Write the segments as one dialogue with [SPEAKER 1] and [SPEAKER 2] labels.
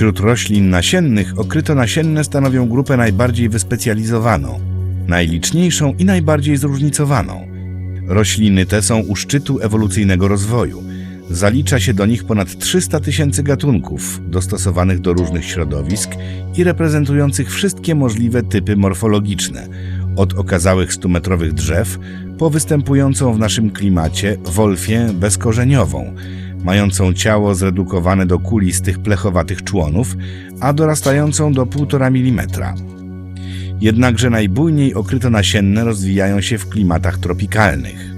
[SPEAKER 1] Wśród roślin nasiennych okrytonasienne stanowią grupę najbardziej wyspecjalizowaną, najliczniejszą i najbardziej zróżnicowaną. Rośliny te są u szczytu ewolucyjnego rozwoju. Zalicza się do nich ponad 300 tysięcy gatunków, dostosowanych do różnych środowisk i reprezentujących wszystkie możliwe typy morfologiczne, od okazałych stumetrowych drzew po występującą w naszym klimacie wolfię bezkorzeniową, mającą ciało zredukowane do kulistych plechowatych członów, a dorastającą do 1,5 mm. Jednakże najbujniej okrytonasienne rozwijają się w klimatach tropikalnych.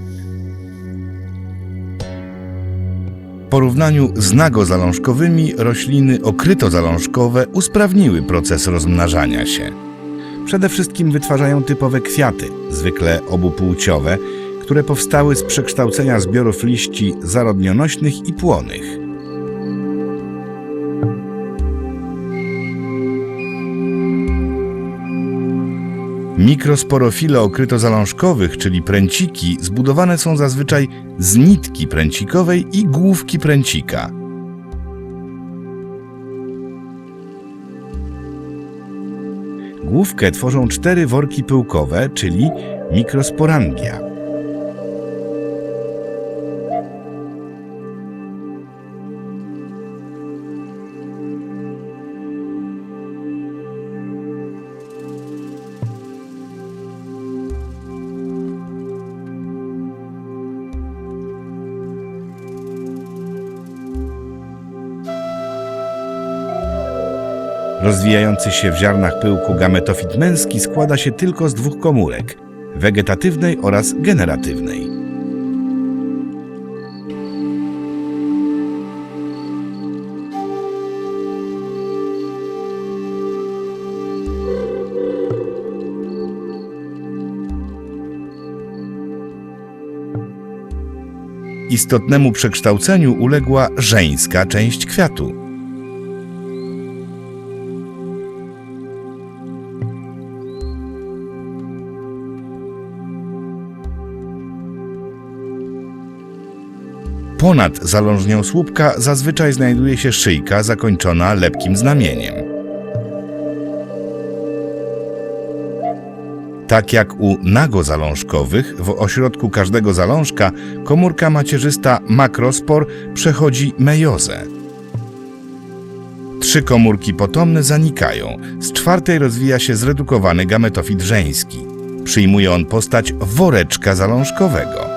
[SPEAKER 1] W porównaniu z nagozalążkowymi rośliny okrytozalążkowe usprawniły proces rozmnażania się. Przede wszystkim wytwarzają typowe kwiaty, zwykle obupłciowe, które powstały z przekształcenia zbiorów liści zarodnionośnych i płonych. Mikrosporofile okrytozalążkowych, czyli pręciki, zbudowane są zazwyczaj z nitki pręcikowej i główki pręcika. Główkę tworzą cztery worki pyłkowe, czyli mikrosporangia. Rozwijający się w ziarnach pyłku gametofit męski składa się tylko z dwóch komórek wegetatywnej oraz generatywnej. Istotnemu przekształceniu uległa żeńska część kwiatu. Ponad zalążnią słupka zazwyczaj znajduje się szyjka zakończona lepkim znamieniem. Tak jak u nagozalążkowych, w ośrodku każdego zalążka komórka macierzysta makrospor przechodzi mejozę. Trzy komórki potomne zanikają, z czwartej rozwija się zredukowany gametofit żeński. Przyjmuje on postać woreczka zalążkowego.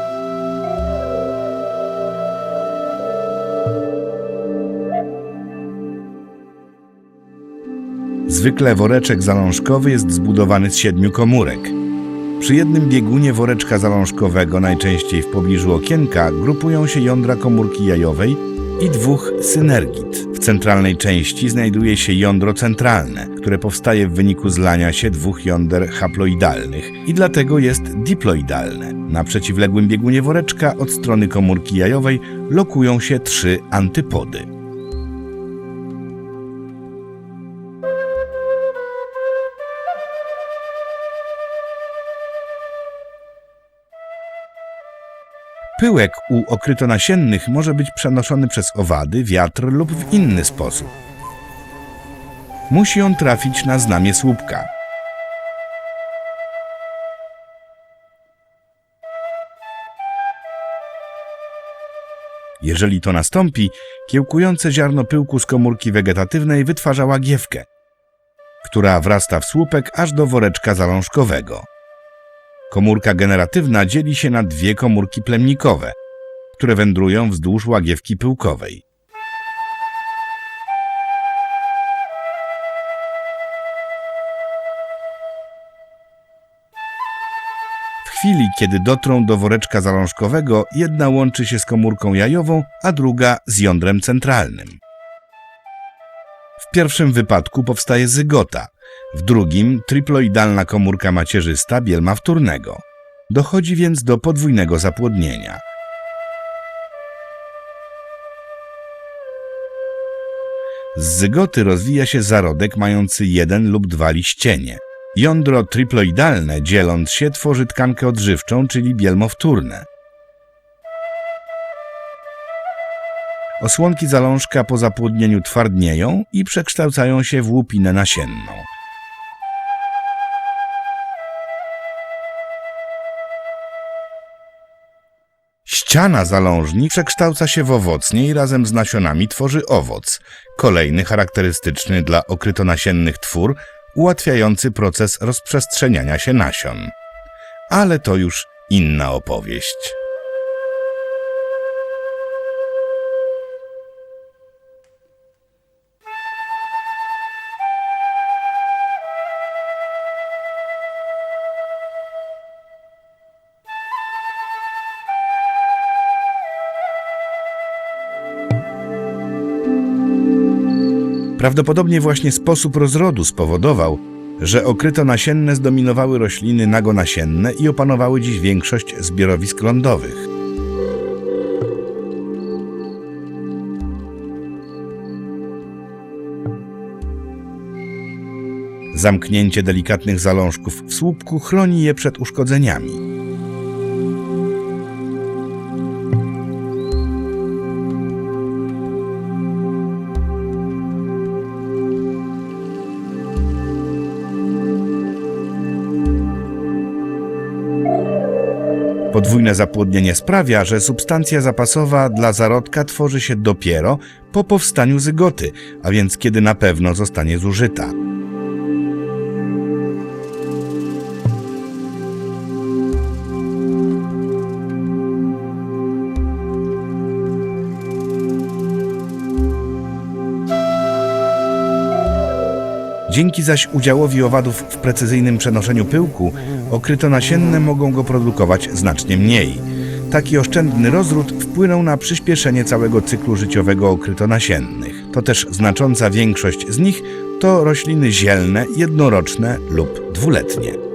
[SPEAKER 1] Zwykle woreczek zalążkowy jest zbudowany z siedmiu komórek. Przy jednym biegunie woreczka zalążkowego, najczęściej w pobliżu okienka, grupują się jądra komórki jajowej i dwóch synergit. W centralnej części znajduje się jądro centralne, które powstaje w wyniku zlania się dwóch jąder haploidalnych i dlatego jest diploidalne. Na przeciwległym biegunie woreczka od strony komórki jajowej lokują się trzy antypody. Pyłek u okrytonasiennych może być przenoszony przez owady, wiatr lub w inny sposób. Musi on trafić na znamie słupka. Jeżeli to nastąpi, kiełkujące ziarno pyłku z komórki wegetatywnej wytwarza łagiewkę, która wrasta w słupek aż do woreczka zalążkowego. Komórka generatywna dzieli się na dwie komórki plemnikowe, które wędrują wzdłuż łagiewki pyłkowej. W chwili, kiedy dotrą do woreczka zalążkowego, jedna łączy się z komórką jajową, a druga z jądrem centralnym. Pierwszym wypadku powstaje zygota, w drugim triploidalna komórka macierzysta bielma wtórnego. Dochodzi więc do podwójnego zapłodnienia. Z zygoty rozwija się zarodek mający jeden lub dwa liścienie. Jądro triploidalne, dzieląc się, tworzy tkankę odżywczą, czyli bielmo wtórne. Osłonki zalążka po zapłodnieniu twardnieją i przekształcają się w łupinę nasienną. Ściana zalążni przekształca się w owocnie i razem z nasionami tworzy owoc, kolejny charakterystyczny dla okrytonasiennych twór, ułatwiający proces rozprzestrzeniania się nasion. Ale to już inna opowieść. Prawdopodobnie właśnie sposób rozrodu spowodował, że okrytonasienne zdominowały rośliny nagonasienne i opanowały dziś większość zbiorowisk lądowych. Zamknięcie delikatnych zalążków w słupku chroni je przed uszkodzeniami. Podwójne zapłodnienie sprawia, że substancja zapasowa dla zarodka tworzy się dopiero po powstaniu zygoty, a więc kiedy na pewno zostanie zużyta. Dzięki zaś udziałowi owadów w precyzyjnym przenoszeniu pyłku, okrytonasienne mogą go produkować znacznie mniej. Taki oszczędny rozród wpłynął na przyspieszenie całego cyklu życiowego okrytonasiennych. To też znacząca większość z nich to rośliny zielne, jednoroczne lub dwuletnie.